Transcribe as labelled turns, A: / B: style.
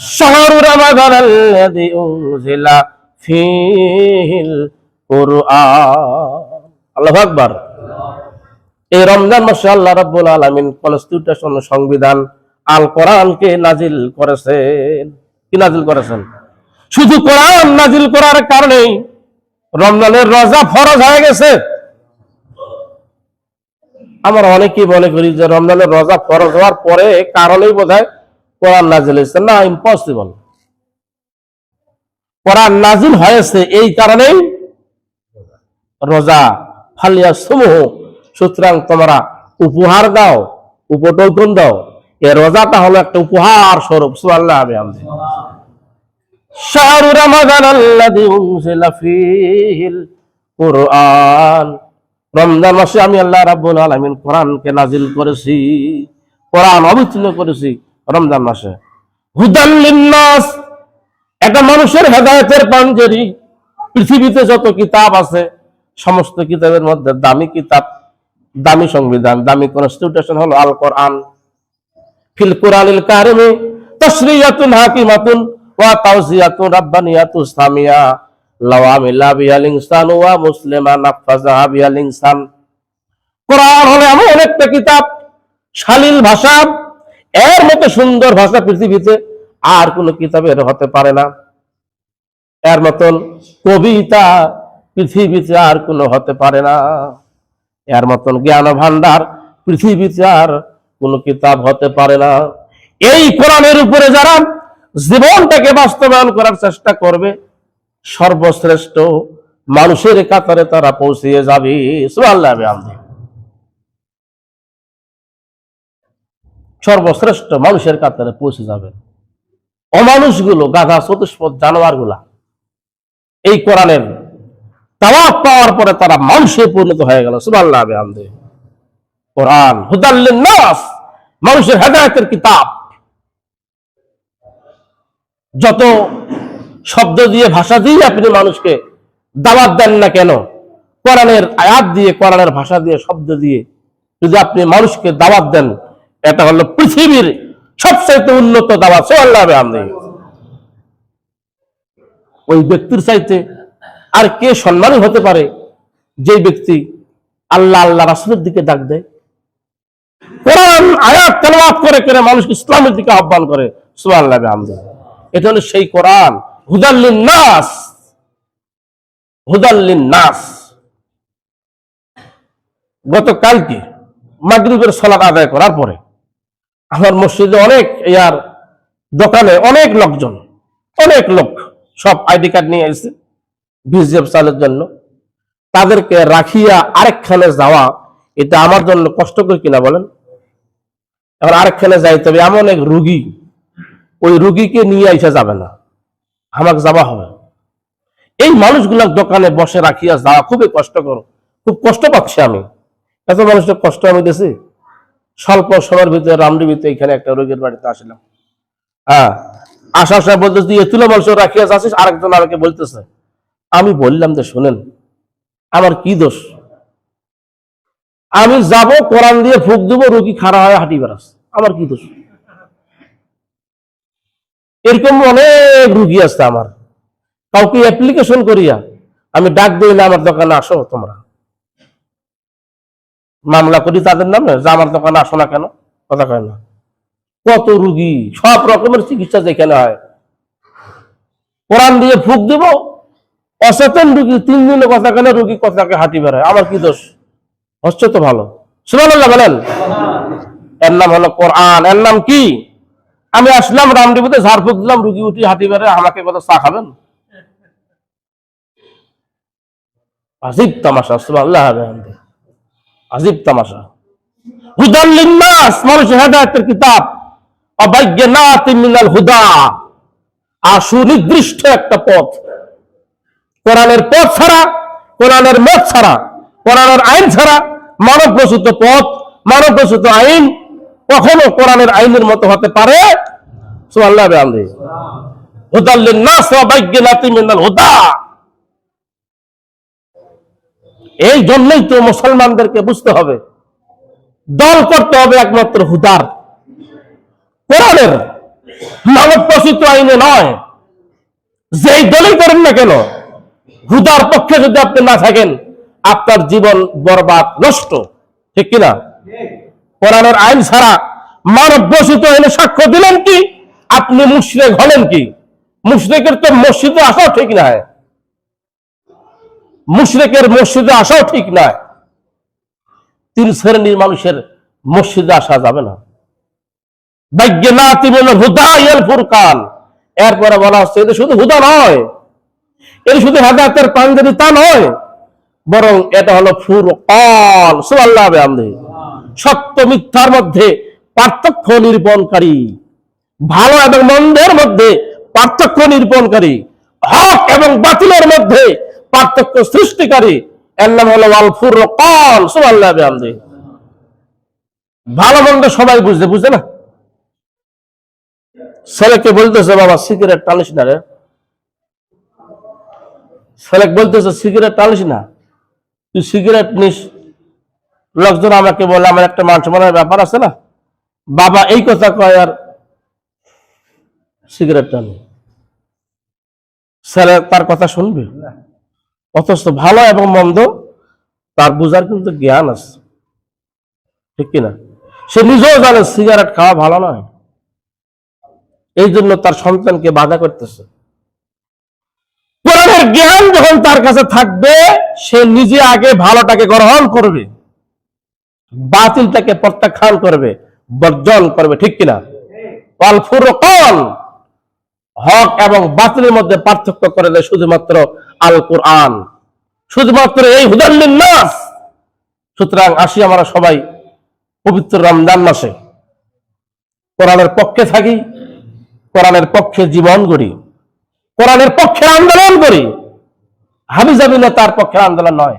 A: শাহরু রমাদান কুরআন। আল্লাহু আকবার। এই রমজান মাসে আল্লাহ রাব্বুল আলামিন কনস্টিটিউশন সংবিধান আল কোরআনকে নাজিল করেছেন। কি নাজিল করেছেন? শুধু কোরআন নাজিল করার কারণেই রমজানের রোজা ফরজ হয়ে গেছে। আমরা অনেকেই মনে করি যে রমজানের রোজা ফরজ হওয়ার পরে কারণেই বোধ হয় কোরআন নাজিল হয়েছে। না ইম্পসিবল কোরআন নাজিল হয়েছে এই কারণেই রোজা ফালিয়া সমূহ সুতরাং তোমরা উপহার দাও উপটৌকন দাও। এ রোজাটা হলো একটা উপহার স্বরূপ সুআল্লাহ আমি আমদি শাহরু রমাদান আল্লাযী উনজিলা ফীহিল কুরআন। রমজান মাসে আমি আল্লাহ রাব্বুল আলামিন কোরআনকে নাজিল করেছি, কোরআন অবতীর্ণ করেছি। রমজান মাসে। হুদান লিন্নাস মানুষের হেদায়েতের পাঞ্জেরি। পৃথিবীতে যত কিতাব আছে, সমস্ত কিতাবের মধ্যে দামি কিতাব, দামি সংবিধান, দামি কনস্টিটিউশন হলো আল কোরআন ফিল কোরআনিল কারিমে, তাশরিয়াতুন হাকিমাতুন, ওয়া তাওসিয়াতুন রাব্বানিয়াতু ইসলামিয়া লাওয়ামিলা বিয়াল ইনসান ওয়া মুসলিমা নাফাজাহা বিয়াল ইনসান। কোরআন হলো এমন একটা কিতাব, শালীল ভাষা এর মতো সুন্দর ভাষা পৃথিবীতে আর কোন কিতাবের হতে পারে না। এর মতন কবিতা পৃথিবীতে আর কোনো হতে পারে না। এর মতন জ্ঞান ভান্ডার পৃথিবীতে আর কোনো কিতাব হতে পারে না। এই কোরআনের উপরে যারা জীবনটাকে বাস্তবায়ন করার চেষ্টা করবে, সর্বশ্রেষ্ঠ মানুষের কাতারে তারা পৌঁছিয়ে যাবে। সুবহানাল্লাহ, বিহামদিহি। সর্বশ্রেষ্ঠ মানুষের কাতারে পৌঁছে যাবে অমানুষগুলো, গাধা, চতুষ্পদ জানোয়ারগুলা এই কোরআনের তাওয়াব পাওয়ার পরে তারা মানুষে পরিণত হয়ে গেল। সুবহানাল্লাহ বিহামদিহি। কোরআন হুদাল্লিন নাস মানুষের হেদায়েতের কিতাব। যত শব্দ দিয়ে, ভাষা দিয়ে আপনি মানুষকে দাওয়াত দেন না কেন, কোরআনের আয়াত দিয়ে, কোরআনের ভাষা দিয়ে, শব্দ দিয়ে যদি আপনি মানুষকে দাওয়াত দেন এটা হলো পৃথিবীর সবচাইতে উন্নত দাওয়াত সে আল্লাহ ওই ব্যক্তির চাইতে আর কে সম্মানী হতে পারে? যে ব্যক্তি আল্লাহ আল্লাহ রাসুলের দিকে ডাক দেয়। কোরআন, আয়াত করে মানুষকে ইসলামের দিকে আহ্বান করে, সুবহানাল্লাহ এটা হলো সেই কোরআন। হুদাল্লিন নাস হুদাল্লিন নাস গতকালকে মাগরিবের সলাৎ আদায় করার পরে আমার মসজিদে অনেক ইয়ার দোকানে অনেক লোকজন, অনেক লোক সব আইডি কার্ড নিয়ে এসেছে বিজিএফ চালের জন্য তাদেরকে রাখিয়া আরেকখানে যাওয়া, এটা আমার জন্য কষ্টকর কিনা বলেন? এখন আরেকখানে যাইতে হবে এমন এক রুগী, ওই রুগীকে নিয়ে আইসা যাবে না, আমাকে যাওয়া হবে। এই মানুষগুলার দোকানে বসে রাখিয়া যাওয়া খুবই কষ্টকর, খুব কষ্ট পাচ্ছি আমি। এত মানুষের কষ্ট আমি দিছি। স্বল্প সময়ের ভিতরে রামডিবিতে এখানে একটা রোগীর বাড়িতে আসলাম। হ্যাঁ আসার সময় বলতেছে, তুই এতুলো মানুষ রাখিয়া যাচ্ছিস? আরেকজন আমাকে বলতেছে, আমি বললাম যে, শোনেন, আমার কি দোষ? আমি যাব, কোরআন দিয়ে ফুক দেবো, রুগী খাড়া হয়ে হাঁটি বেড়াস আমার কি দোষ? এরকম অনেক রুগী আছে আমার। কাউকে অ্যাপ্লিকেশন করিয়া আমি ডাক দিই, না, আমার দোকানে আসো তোমরা। মামলা করি তাদের নামে, যে আমার দোকানে আসো না কেন? কথা কয় না। কত রুগী, সব রকমের চিকিৎসা যেখানে হয়। কোরআন দিয়ে ফুক দেব, অচেতন রুগী, তিন দিনে কথা কেন রুগী কথাকে হাঁটি বেড়ায়? আমার কি দোষ? হচ্ছে তো ভালো। সুবহানাল্লাহ বলেন। এর নাম হলো কোরআন। এর নাম কি? আমি আসলাম রামডিবিতে ঝাড়ফুক দিলাম, রুগী উঠি হাঁটি বেড়ে আমাকে কত চা খাবেন? আজিব তামাশা, সুবহানাল্লাহ। আজিব তামাশা। হুদান লিন্নাস, মানুষের হেদায়েতের কিতাব। অবাজ্ঞানাতিন মিনাল হুদা। আর সুনির্দিষ্ট একটা পথ। কোরআনের পথ ছাড়া, কোরআনের মত ছাড়া, কোরআনের আইন ছাড়া মানব প্রসূত পথ, মানব প্রসূত আইন কখনো কোরআনের আইনের মতো হতে পারে। সুবহানাল্লাহ বিহামদিহি। হুদান লিন্নাস ওয়া বায়্যিনাতিন মিনাল হুদা। এই জন্যই তো মুসলমানদেরকে বুঝতে হবে, দল করতে হবে একমাত্র হুদার। কোরআনের মানব প্রসিত আইনে নয়, যেই দলই করেন না কেন, হুদার পক্ষে যদি আপনি না থাকেন, আপনার জীবন বরবাদ, নষ্ট, ঠিক কিনা? কোরআনের আইন ছাড়া মানব বসিত আইনে সাক্ষ্য দিলেন কি? আপনি মুশরেক হলেন কি? মুশরেকের তো মসজিদে আসাও ঠিক নয় মুশরেকের মসজিদে আসাও ঠিক নয়। তিন শ্রেণির মানুষের মসজিদে আসা যাবে না। ফুরকান। এরপরে বলা হচ্ছে এটা শুধু হুদা নয় এটা শুধু হেদায়তের পাঞ্জাবি তা নয়, বরং এটা হলো ফুর কল সুআল্লাহ সত্য মিথ্যার মধ্যে পার্থক্য নিরূপণকারী, ভালো এবং মন্দের মধ্যে পার্থক্য নিরূপণকারী, হক এবং বাতিলের মধ্যে পার্থক্য সৃষ্টিকারী। ভালো মন্দ সবাই বুঝতে বুঝে না? ছেলেকে বলতেছে, বাবা, সিগারেট টালিস না রে। ছেলেকে বলতেছে, সিগারেট টালিস না? তুই সিগারেট নিস। লোকজন আমাকে বলে, আমার একটা মান সম্মানের ব্যাপার আছে না? বাবা এই কথা কয়, আর সিগারেট টানে। ছেলে তার কথা শুনবে? অথচ ভালো এবং মন্দ, তার বুঝার কিন্তু জ্ঞান আছে। ঠিক কিনা সে নিজেও জানে সিগারেট খাওয়া ভালো নয়। এই জন্য তার সন্তানকে বাধা করতেছে। কোরআনের জ্ঞান যখন তার কাছে থাকবে, সে নিজে আগে ভালোটাকে গ্রহণ করবে। বাতিলটাকে প্রত্যাখ্যান করবে, বর্জন করবে। ঠিক কিনা অল ফুরকন। হক এবং বাতিলের মধ্যে পার্থক্য করে দেয় শুধুমাত্র আল কোরআন শুধুমাত্র এই নাস সুতরাং আসি আমরা সবাই পবিত্র রমজান মাসে। কোরআনের পক্ষে থাকি, কোরআনের পক্ষে জীবন গড়ি, কোরআনের পক্ষে আন্দোলন করি। হাবিজাবি তার পক্ষে আন্দোলন নয়।